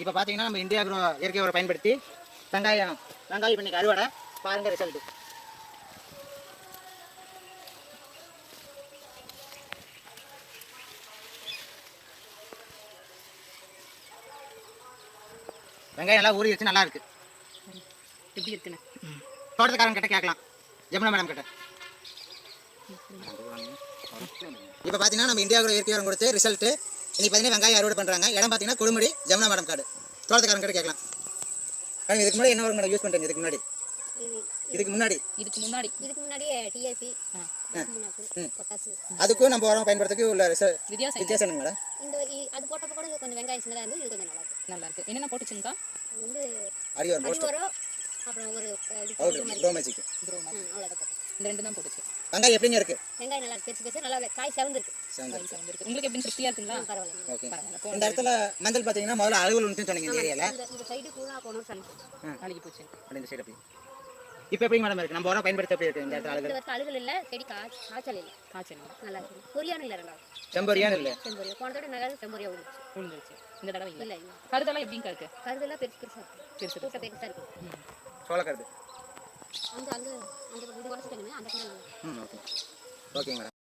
இப்போ பார்த்தீங்கன்னா நம்ம இந்தியா குரோ இயற்கை உரம் பயன்படுத்தி வெங்காயம் வெங்காயம் இப்போ அறுவடை. பாருங்க ரிசல்ட்டு வெங்காயம் எல்லாம் ஊறி நல்லா இருக்கு. எப்படி இருக்குன்னு? தோட்டத்துக்காரங்க கிட்ட கேட்கலாம். ஜமுனா மேடம் கிட்ட. இப்போ பார்த்தீங்கன்னா நம்ம இந்தியா கூட இயற்கை உரம் கொடுத்து ரிசல்ட்டு இன்னைக்கு பார்த்தீங்கன்னா வெங்காயம் அறுவடை பண்ணுறாங்க இடம் பார்த்தீங்கன்னா கொடுமுடி ஜமுனா மேடம் காடு. தோட்டத்துக்காரங்க கிட்ட கேட்கலாம். மேடம் இதுக்கு முன்னாடி என்ன உரம் மேடம் யூஸ் பண்ணுறீங்க இதுக்கு முன்னாடி. இதுக்கு முன்னாடி. இதுக்கு முன்னாடி. இதுக்கு முன்னாடி டிஎஸ்சி பொட்டாசு அதுக்கும் நம்ம உரம் பயன்படுறதுக்கு உள்ள வித்தியாசம் வித்தியாசம் என்னங்க மேடம்? இந்த அது போட்டப்ப கூட கொஞ்சம் வெங்காயம் சின்னதாக இருந்து இது கொஞ்சம் நல்லா இருக்கு நல்லா இருக்கு என்னென்ன போட்டுச்சுங்கக்கா வந்து அரியோர் போஸ்ட் அடிவரம் அப்புறம் ஒரு இது அவுட்ரு மாதிரி டோமேஜிக்கு குரோமா ம், அவ்வளோதான் போட்டோம். இந்த ரெண்டு தான் போட்டுச்சு. வெங்காயம் எப்படிங்க இருக்கு? வெங்காயம் நல்லா பெருசு பெருசு நல்லா காய் செவந்திருக்கு. உங்களுக்கு எப்படி திருப்தியா இருக்குங்களா? பரவாயில்ல. ஓகே. பரவாயில்ல. இந்த இடத்துல மஞ்சள் பார்த்தீங்கன்னா முதல்ல அழுகல் ஒன்று சொன்னீங்க இந்த ஏரியாவில் இந்த சைடு கூட சொல்லி அழுகி போச்சு. அப்படி இந்த சைடு அப்படி. இப்போ எப்படி மேடம் இருக்கு? நம்ம உரம் பயன்படுத்த எப்படி இருக்கு இந்த இடத்துல அழுகல் அழுகல் இல்லை செடி காய்ச்சல் இல்லை. காய்ச்சல் நல்லா இருக்கு. பொரியானு இல்லை ரெண்டாவது. செம்பரியான்னு இல்லை. செம்பொரியா. போன தடவை நல்லா செம்பொரியா விழுந்துருச்சு இந்த தடவை இல்லை. இல்லை இல்லை. கருதெல்லாம் எப்படிங்க இருக்கு? கருதெல்லாம் பெருசு பெருசாக இருக்கு. பெருசு பெருசாக இருக்கு. சோளக்கருது. ஓகேங்க. மேடம்